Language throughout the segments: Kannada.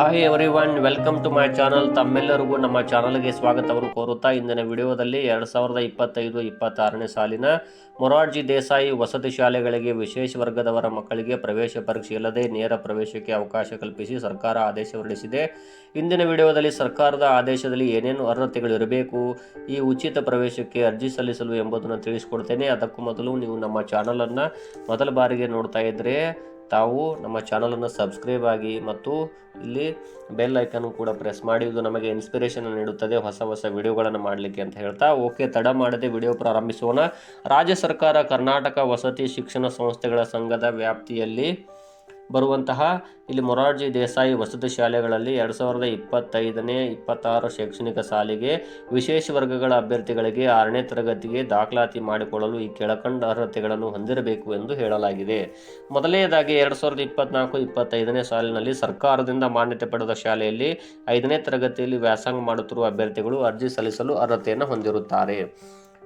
Hi everyone welcome to my channel ತಮ್ಮೆಲ್ಲರಿಗೂ ನಮ್ಮ ಚಾನಲ್ಗೆ ಸ್ವಾಗತವನ್ನು ಕೋರುತ್ತಾ ಇಂದಿನ ವಿಡಿಯೋದಲ್ಲಿ ಎರಡು ಸಾವಿರದ ಇಪ್ಪತ್ತೈದು, ಇಪ್ಪತ್ತಾರನೇ ಸಾಲಿನ ಮೊರಾರ್ಜಿ ದೇಸಾಯಿ ವಸತಿ ಶಾಲೆಗಳಿಗೆ ವಿಶೇಷ ವರ್ಗದವರ ಮಕ್ಕಳಿಗೆ ಪ್ರವೇಶ ಪರೀಕ್ಷೆ ಇಲ್ಲದೆ ನೇರ ಪ್ರವೇಶಕ್ಕೆ ಅವಕಾಶ ಕಲ್ಪಿಸಿ ಸರ್ಕಾರ ಆದೇಶ ಹೊರಡಿಸಿದೆ. ಇಂದಿನ ವಿಡಿಯೋದಲ್ಲಿ ಸರ್ಕಾರದ ಆದೇಶದಲ್ಲಿ ಏನೇನು ಅರ್ಹತೆಗಳು ಇರಬೇಕು, ಈ ಉಚಿತ ಪ್ರವೇಶಕ್ಕೆ ಅರ್ಜಿ ಸಲ್ಲಿಸಲು ಎಂಬುದನ್ನು ತಿಳಿಸಿಕೊಡ್ತೇನೆ. ಅದಕ್ಕೂ ಮೊದಲು ನೀವು ನಮ್ಮ ಚಾನಲನ್ನು ಮೊದಲ ಬಾರಿಗೆ ನೋಡ್ತಾ ಇದ್ದರೆ ತಾವು ನಮ್ಮ ಚಾನಲನ್ನು ಸಬ್ಸ್ಕ್ರೈಬ್ ಆಗಿ ಮತ್ತು ಇಲ್ಲಿ ಬೆಲ್ ಐಕನ್ ಕೂಡ ಪ್ರೆಸ್ ಮಾಡಿ, ಇದು ನಮಗೆ ಇನ್ಸ್ಪಿರೇಷನ್ ನೀಡುತ್ತದೆ, ಹೊಸ ಹೊಸ ವಿಡಿಯೋಗಳನ್ನು ಮಾಡಲಿಕ್ಕೆ ಅಂತ ಹೇಳ್ತಾ. ಓಕೆ, ತಡ ಮಾಡದೆ ವಿಡಿಯೋ ಪ್ರಾರಂಭಿಸೋಣ. ರಾಜ್ಯ ಸರ್ಕಾರ ಕರ್ನಾಟಕ ವಸತಿ ಶಿಕ್ಷಣ ಸಂಸ್ಥೆಗಳ ಸಂಘದ ವ್ಯಾಪ್ತಿಯಲ್ಲಿ ಬರುವಂತಹ ಇಲ್ಲಿ ಮೊರಾರ್ಜಿ ದೇಸಾಯಿ ವಸತಿ ಶಾಲೆಗಳಲ್ಲಿ ಎರಡು ಸಾವಿರದ ಇಪ್ಪತ್ತೈದನೇ ಇಪ್ಪತ್ತಾರು ಶೈಕ್ಷಣಿಕ ಸಾಲಿಗೆ ವಿಶೇಷ ವರ್ಗಗಳ ಅಭ್ಯರ್ಥಿಗಳಿಗೆ ಆರನೇ ತರಗತಿಗೆ ದಾಖಲಾತಿ ಮಾಡಿಕೊಳ್ಳಲು ಈ ಕೆಳಕಂಡ ಅರ್ಹತೆಗಳನ್ನು ಹೊಂದಿರಬೇಕು ಎಂದು ಹೇಳಲಾಗಿದೆ. ಮೊದಲನೆಯದಾಗಿ ಎರಡು ಸಾವಿರದ ಇಪ್ಪತ್ನಾಲ್ಕು ಇಪ್ಪತ್ತೈದನೇ ಸಾಲಿನಲ್ಲಿ ಸರ್ಕಾರದಿಂದ ಮಾನ್ಯತೆ ಪಡೆದ ಶಾಲೆಯಲ್ಲಿ ಐದನೇ ತರಗತಿಯಲ್ಲಿ ವ್ಯಾಸಂಗ ಮಾಡುತ್ತಿರುವ ಅಭ್ಯರ್ಥಿಗಳು ಅರ್ಜಿ ಸಲ್ಲಿಸಲು ಅರ್ಹತೆಯನ್ನು ಹೊಂದಿರುತ್ತಾರೆ.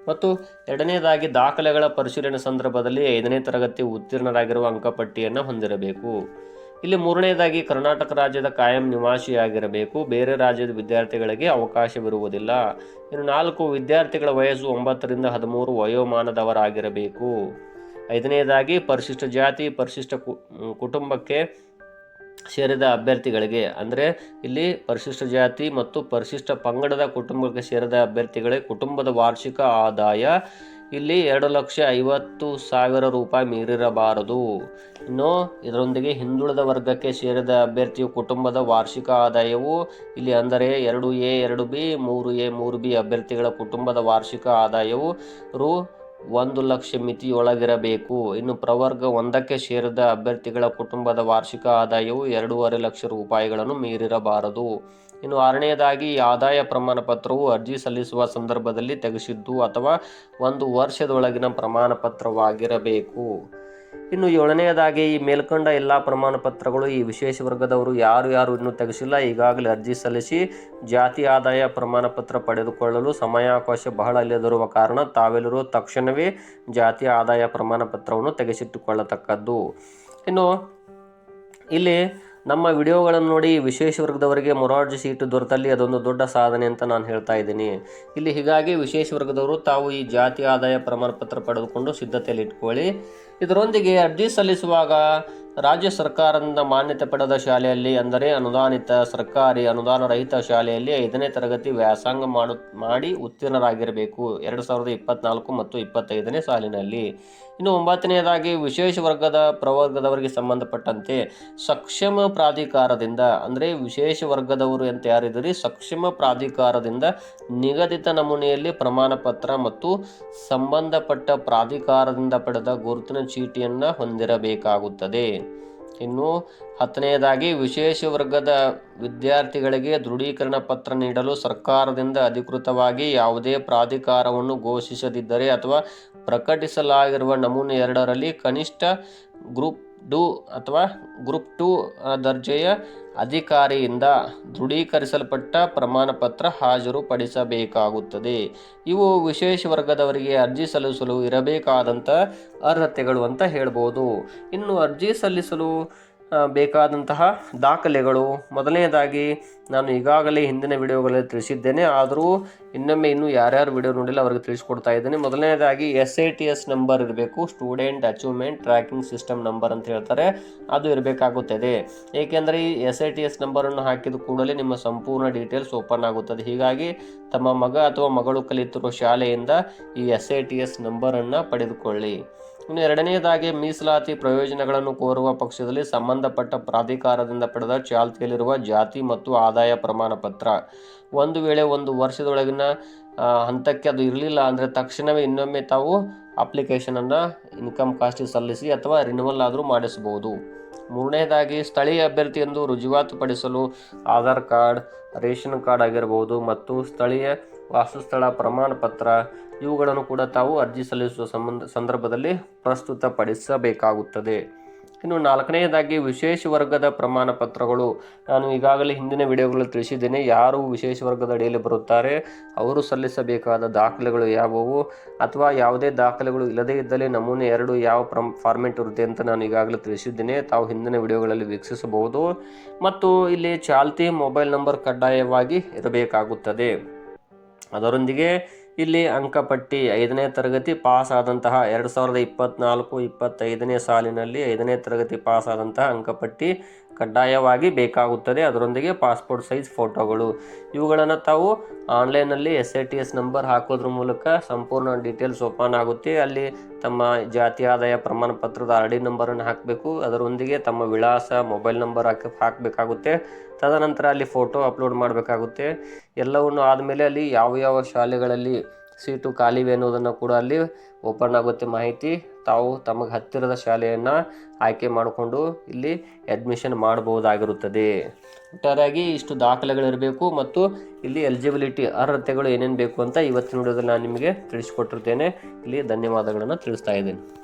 ಮತ್ತು ಎರಡನೇದಾಗಿ ದಾಖಲೆಗಳ ಪರಿಶೀಲನೆ ಸಂದರ್ಭದಲ್ಲಿ ಐದನೇ ತರಗತಿ ಉತ್ತೀರ್ಣರಾಗಿರುವ ಅಂಕಪಟ್ಟಿಯನ್ನು ಹೊಂದಿರಬೇಕು. ಇಲ್ಲಿ ಮೂರನೇದಾಗಿ ಕರ್ನಾಟಕ ರಾಜ್ಯದ ಕಾಯಂ ನಿವಾಸಿಯಾಗಿರಬೇಕು. ಬೇರೆ ರಾಜ್ಯದ ವಿದ್ಯಾರ್ಥಿಗಳಿಗೆ ಅವಕಾಶವಿರುವುದಿಲ್ಲ. ಇನ್ನು ನಾಲ್ಕು ವಿದ್ಯಾರ್ಥಿಗಳ ವಯಸ್ಸು ಒಂಬತ್ತರಿಂದ ಹದಿಮೂರು ವಯೋಮಾನದವರಾಗಿರಬೇಕು. ಐದನೇದಾಗಿ ಪರಿಶಿಷ್ಟ ಜಾತಿ, ಪರಿಶಿಷ್ಟ ಕುಟುಂಬಕ್ಕೆ ಸೇರಿದ ಅಭ್ಯರ್ಥಿಗಳಿಗೆ, ಅಂದರೆ ಇಲ್ಲಿ ಪರಿಶಿಷ್ಟ ಜಾತಿ ಮತ್ತು ಪರಿಶಿಷ್ಟ ಪಂಗಡದ ಕುಟುಂಬಕ್ಕೆ ಸೇರಿದ ಅಭ್ಯರ್ಥಿಗಳಿಗೆ ಕುಟುಂಬದ ವಾರ್ಷಿಕ ಆದಾಯ ಇಲ್ಲಿ ಎರಡು ಲಕ್ಷ ಐವತ್ತು ಸಾವಿರ ರೂಪಾಯಿ ಮೀರಿರಬಾರದು. ಇನ್ನು ಇದರೊಂದಿಗೆ ಹಿಂದುಳಿದ ವರ್ಗಕ್ಕೆ ಸೇರಿದ ಅಭ್ಯರ್ಥಿಯು ಕುಟುಂಬದ ವಾರ್ಷಿಕ ಆದಾಯವು ಇಲ್ಲಿ ಅಂದರೆ ಎರಡು ಎ, ಎರಡು ಬಿ, ಮೂರು ಎ, ಮೂರು ಬಿ ಅಭ್ಯರ್ಥಿಗಳ ಕುಟುಂಬದ ವಾರ್ಷಿಕ ಆದಾಯವು ರು ಒಂದು ಲಕ್ಷ ಮಿತಿಯೊಳಗಿರಬೇಕು. ಇನ್ನು ಪ್ರವರ್ಗ ಒಂದಕ್ಕೆ ಸೇರಿದ ಅಭ್ಯರ್ಥಿಗಳ ಕುಟುಂಬದ ವಾರ್ಷಿಕ ಆದಾಯವು ಎರಡೂವರೆ ಲಕ್ಷ ರೂಪಾಯಿಗಳನ್ನು ಮೀರಿರಬಾರದು. ಇನ್ನು ಆರನೆಯದಾಗಿ ಆದಾಯ ಪ್ರಮಾಣ ಪತ್ರವು ಅರ್ಜಿ ಸಲ್ಲಿಸುವ ಸಂದರ್ಭದಲ್ಲಿ ತೆಗೆಸಿದ್ದು ಅಥವಾ ಒಂದು ವರ್ಷದೊಳಗಿನ ಪ್ರಮಾಣ ಪತ್ರವಾಗಿರಬೇಕು ಇನ್ನು ಏಳನೆಯದಾಗಿ ಈ ಮೇಲ್ಕಂಡ ಎಲ್ಲ ಪ್ರಮಾಣ ಪತ್ರಗಳು ಈ ವಿಶೇಷ ವರ್ಗದವರು ಯಾರು ಯಾರು ಇನ್ನೂ ತೆಗೆಸಿಲ್ಲ. ಈಗಾಗಲೇ ಅರ್ಜಿ ಸಲ್ಲಿಸಿ ಜಾತಿ ಆದಾಯ ಪ್ರಮಾಣ ಪತ್ರ ಪಡೆದುಕೊಳ್ಳಲು ಸಮಯಾವಕಾಶ ಬಹಳ ಇಲ್ಲದಿರುವ ಕಾರಣ ತಾವೆಲ್ಲರೂ ತಕ್ಷಣವೇ ಜಾತಿ ಆದಾಯ ಪ್ರಮಾಣ ಪತ್ರವನ್ನು ತೆಗೆಸಿಟ್ಟುಕೊಳ್ಳತಕ್ಕದ್ದು. ಇನ್ನು ಇಲ್ಲಿ ನಮ್ಮ ವಿಡಿಯೋಗಳನ್ನು ನೋಡಿ ವಿಶೇಷ ವರ್ಗದವರಿಗೆ ಮೊರಾರ್ಜಿ ಸೀಟು ದೊರೆತಲ್ಲಿ ಅದೊಂದು ದೊಡ್ಡ ಸಾಧನೆ ಅಂತ ನಾನು ಹೇಳ್ತಾ ಇದ್ದೀನಿ. ಇಲ್ಲಿ ಹೀಗಾಗಿ ವಿಶೇಷ ವರ್ಗದವರು ತಾವು ಈ ಜಾತಿ ಆದಾಯ ಪ್ರಮಾಣ ಪತ್ರ ಪಡೆದುಕೊಂಡು ಸಿದ್ಧತೆಯಲ್ಲಿ ಇಟ್ಕೊಳ್ಳಿ. ಇದರೊಂದಿಗೆ ಅರ್ಜಿ ಸಲ್ಲಿಸುವಾಗ ರಾಜ್ಯ ಸರ್ಕಾರದಿಂದ ಮಾನ್ಯತೆ ಪಡೆದ ಶಾಲೆಯಲ್ಲಿ ಅಂದರೆ ಅನುದಾನಿತ ಸರ್ಕಾರಿ ಅನುದಾನ ರಹಿತ ಶಾಲೆಯಲ್ಲಿ ಐದನೇ ತರಗತಿ ವ್ಯಾಸಂಗ ಮಾಡು, ಮಾಡಿ ಉತ್ತೀರ್ಣರಾಗಿರಬೇಕು. ಎರಡು ಸಾವಿರದ ಇಪ್ಪತ್ನಾಲ್ಕು ಮತ್ತು ಇಪ್ಪತ್ತೈದನೇ ಸಾಲಿನಲ್ಲಿ. ಇನ್ನು ಒಂಬತ್ತನೆಯದಾಗಿ ವಿಶೇಷ ವರ್ಗದ ಪ್ರವರ್ಗದವರಿಗೆ ಸಂಬಂಧಪಟ್ಟಂತೆ ಸಕ್ಷಮ ಪ್ರಾಧಿಕಾರದಿಂದ, ಅಂದರೆ ವಿಶೇಷ ವರ್ಗದವರು ಅಂತ ಯಾರಿದ್ದೀರಿ? ಸಕ್ಷಮ ಪ್ರಾಧಿಕಾರದಿಂದ ನಿಗದಿತ ನಮೂನೆಯಲ್ಲಿ ಪ್ರಮಾಣ ಪತ್ರ ಮತ್ತು ಸಂಬಂಧಪಟ್ಟ ಪ್ರಾಧಿಕಾರದಿಂದ ಪಡೆದ ಗುರುತಿನ ಚೀಟಿಯನ್ನು ಹೊಂದಿರಬೇಕಾಗುತ್ತದೆ. ಇನ್ನು ಹತ್ತನೆಯದಾಗಿ, ವಿಶೇಷ ವರ್ಗದ ವಿದ್ಯಾರ್ಥಿಗಳಿಗೆ ದೃಢೀಕರಣ ಪತ್ರ ನೀಡಲು ಸರ್ಕಾರದಿಂದ ಅಧಿಕೃತವಾಗಿ ಯಾವುದೇ ಪ್ರಾಧಿಕಾರವನ್ನು ಘೋಷಿಸದಿದ್ದರೆ ಅಥವಾ ಪ್ರಕಟಿಸಲಾಗಿರುವ ನಮೂನೆ ಎರಡರಲ್ಲಿ ಕನಿಷ್ಠ ಗ್ರೂಪ್ ಡು ಅಥವಾ ಗ್ರೂಪ್ ಟು ದರ್ಜೆಯ ಅಧಿಕಾರಿಯಿಂದ ದೃಢೀಕರಿಸಲ್ಪಟ್ಟ ಪ್ರಮಾಣ ಪತ್ರ ಹಾಜರುಪಡಿಸಬೇಕಾಗುತ್ತದೆ. ಇವು ವಿಶೇಷ ವರ್ಗದವರಿಗೆ ಅರ್ಜಿ ಸಲ್ಲಿಸಲು ಇರಬೇಕಾದಂಥ ಅರ್ಹತೆಗಳು ಅಂತ ಹೇಳ್ಬೋದು. ಇನ್ನು ಅರ್ಜಿ ಸಲ್ಲಿಸಲು ಬೇಕಾದಂತಹ ದಾಖಲೆಗಳು. ಮೊದಲನೇದಾಗಿ ನಾನು ಈಗಾಗಲೇ ಹಿಂದಿನ ವಿಡಿಯೋಗಳಲ್ಲಿ ತಿಳಿಸಿದ್ದೇನೆ. ಆದರೂ ಇನ್ನೊಮ್ಮೆ ಇನ್ನೂ ಯಾರ್ಯಾರು ವಿಡಿಯೋ ನೋಡಿಲ್ಲ ಅವರಿಗೆ ತಿಳಿಸ್ಕೊಡ್ತಾ ಇದ್ದೇನೆ. ಮೊದಲನೇದಾಗಿ S I T S number ಇರಬೇಕು. Student achievement tracking system number ಅಂತ ಹೇಳ್ತಾರೆ. ಅದು ಇರಬೇಕಾಗುತ್ತದೆ. ಏಕೆಂದರೆ ಈ ಎಸ್ ಐ ಟಿ ಎಸ್ ನಂಬರನ್ನು ಹಾಕಿದ ಕೂಡಲೇ ನಿಮ್ಮ ಸಂಪೂರ್ಣ ಡೀಟೇಲ್ಸ್ ಓಪನ್ ಆಗುತ್ತದೆ. ಹೀಗಾಗಿ ತಮ್ಮ ಮಗ ಅಥವಾ ಮಗಳು ಕಲಿತಿರುವ ಶಾಲೆಯಿಂದ ಈ ಎಸ್ ಐ ಟಿ ಎಸ್ ನಂಬರನ್ನು ಪಡೆದುಕೊಳ್ಳಿ. ಇನ್ನು ಎರಡನೆಯದಾಗಿ ಮೀಸಲಾತಿ ಪ್ರಯೋಜನಗಳನ್ನು ಕೋರುವ ಪಕ್ಷದಲ್ಲಿ ಸಂಬಂಧಪಟ್ಟ ಪ್ರಾಧಿಕಾರದಿಂದ ಪಡೆದ ಚಾಲ್ತಿಯಲ್ಲಿರುವ ಜಾತಿ ಮತ್ತು ಆದಾಯ ಪ್ರಮಾಣ ಪತ್ರ. ಒಂದು ವೇಳೆ ಒಂದು ವರ್ಷದೊಳಗಿನ ಹಂತಕ್ಕೆ ಅದು ಇರಲಿಲ್ಲ ಅಂದರೆ ತಕ್ಷಣವೇ ಇನ್ನೊಮ್ಮೆ ತಾವು ಅಪ್ಲಿಕೇಶನನ್ನು ಇನ್ಕಮ್ ಕಾಸ್ಟಿಗೆ ಸಲ್ಲಿಸಿ ಅಥವಾ ರಿನ್ಯೂವಲ್ ಆದರೂ ಮಾಡಿಸಬಹುದು. ಮೂರನೇದಾಗಿ, ಸ್ಥಳೀಯ ಅಭ್ಯರ್ಥಿ ಎಂದು ರುಜುವಾತುಪಡಿಸಲು ಆಧಾರ್ ಕಾರ್ಡ್, ರೇಷನ್ ಕಾರ್ಡ್ ಆಗಿರಬಹುದು ಮತ್ತು ಸ್ಥಳೀಯ ವಾಸಸ್ಥಳ ಪ್ರಮಾಣ ಪತ್ರ ಇವುಗಳನ್ನು ಕೂಡ ತಾವು ಅರ್ಜಿ ಸಲ್ಲಿಸುವ ಸಂಬಂಧ ಸಂದರ್ಭದಲ್ಲಿ ಪ್ರಸ್ತುತಪಡಿಸಬೇಕಾಗುತ್ತದೆ. ಇನ್ನು ನಾಲ್ಕನೆಯದಾಗಿ ವಿಶೇಷ ವರ್ಗದ ಪ್ರಮಾಣ ಪತ್ರಗಳು. ನಾನು ಈಗಾಗಲೇ ಹಿಂದಿನ ವಿಡಿಯೋಗಳಲ್ಲಿ ತಿಳಿಸಿದ್ದೇನೆ, ಯಾರು ವಿಶೇಷ ವರ್ಗದ ಅಡಿಯಲ್ಲಿ ಬರುತ್ತಾರೆ, ಅವರು ಸಲ್ಲಿಸಬೇಕಾದ ದಾಖಲೆಗಳು ಯಾವುವು, ಅಥವಾ ಯಾವುದೇ ದಾಖಲೆಗಳು ಇಲ್ಲದೇ ಇದ್ದಲ್ಲಿ ನಮೂನೆ ಎರಡು ಯಾವ ಪ್ರಮ್, ಫಾರ್ಮೆಟ್ ಇರುತ್ತೆ ಅಂತ ನಾನು ಈಗಾಗಲೇ ತಿಳಿಸಿದ್ದೇನೆ, ತಾವು ಹಿಂದಿನ ವಿಡಿಯೋಗಳಲ್ಲಿ ವೀಕ್ಷಿಸಬಹುದು, ಮತ್ತು ಇಲ್ಲಿ ಚಾಲ್ತಿ ಮೊಬೈಲ್ ನಂಬರ್ ಕಡ್ಡಾಯವಾಗಿ ಇರಬೇಕಾಗುತ್ತದೆ. ಅದರೊಂದಿಗೆ ಇಲ್ಲಿ ಅಂಕಪಟ್ಟಿ ಐದನೇ ತರಗತಿ ಪಾಸ್ ಆದಂತಹ ಎರಡು ಸಾವಿರದ ಇಪ್ಪತ್ನಾಲ್ಕು ಇಪ್ಪತ್ತೈದನೇ ಸಾಲಿನಲ್ಲಿ ಐದನೇ ತರಗತಿ ಪಾಸ್ ಆದಂತಹ ಅಂಕಪಟ್ಟಿ ಕಡ್ಡಾಯವಾಗಿ ಬೇಕಾಗುತ್ತದೆ. ಅದರೊಂದಿಗೆ ಪಾಸ್ಪೋರ್ಟ್ ಸೈಜ್ ಫೋಟೋಗಳು. ಇವುಗಳನ್ನು ತಾವು ಆನ್ಲೈನಲ್ಲಿ S I T S number ಹಾಕೋದ್ರ ಮೂಲಕ ಸಂಪೂರ್ಣ ಡೀಟೇಲ್ಸ್ ಓಪನ್ ಆಗುತ್ತೆ. ಅಲ್ಲಿ ತಮ್ಮ ಜಾತಿ ಆದಾಯ ಪ್ರಮಾಣ ಪತ್ರದ ಆರ್ ಡಿ ನಂಬರನ್ನು ಹಾಕಬೇಕು. ಅದರೊಂದಿಗೆ ತಮ್ಮ ವಿಳಾಸ, ಮೊಬೈಲ್ ನಂಬರ್ ಹಾಕಿ ಹಾಕಬೇಕಾಗುತ್ತೆ. ತದನಂತರ ಅಲ್ಲಿ ಫೋಟೋ ಅಪ್ಲೋಡ್ ಮಾಡಬೇಕಾಗುತ್ತೆ. ಎಲ್ಲವನ್ನು ಆದಮೇಲೆ ಅಲ್ಲಿ ಯಾವ ಯಾವ ಶಾಲೆಗಳಲ್ಲಿ ಸೀಟು ಖಾಲಿವೆ ಅನ್ನೋದನ್ನು ಕೂಡ ಅಲ್ಲಿ ಓಪನ್ ಆಗುತ್ತೆ ಮಾಹಿತಿ. ತಾವು ತಮಗೆ ಹತ್ತಿರದ ಶಾಲೆಯನ್ನು ಆಯ್ಕೆ ಮಾಡಿಕೊಂಡು ಇಲ್ಲಿ ಅಡ್ಮಿಷನ್ ಮಾಡಬಹುದಾಗಿರುತ್ತದೆ ಒಟ್ಟಾರೆಯಾಗಿ ಇಷ್ಟು ದಾಖಲೆಗಳಿರಬೇಕು ಮತ್ತು ಇಲ್ಲಿ ಎಲಿಜಿಬಿಲಿಟಿ ಅರ್ಹತೆಗಳು ಏನೇನು ಬೇಕು ಅಂತ ಇವತ್ತಿನ ವಿಡಿಯೋದಲ್ಲಿ ನಾನು ನಿಮಗೆ ತಿಳಿಸಿಕೊಟ್ಟಿರ್ತೇನೆ. ಇಲ್ಲಿ ಧನ್ಯವಾದಗಳನ್ನು ತಿಳಿಸ್ತಾ ಇದ್ದೇನೆ.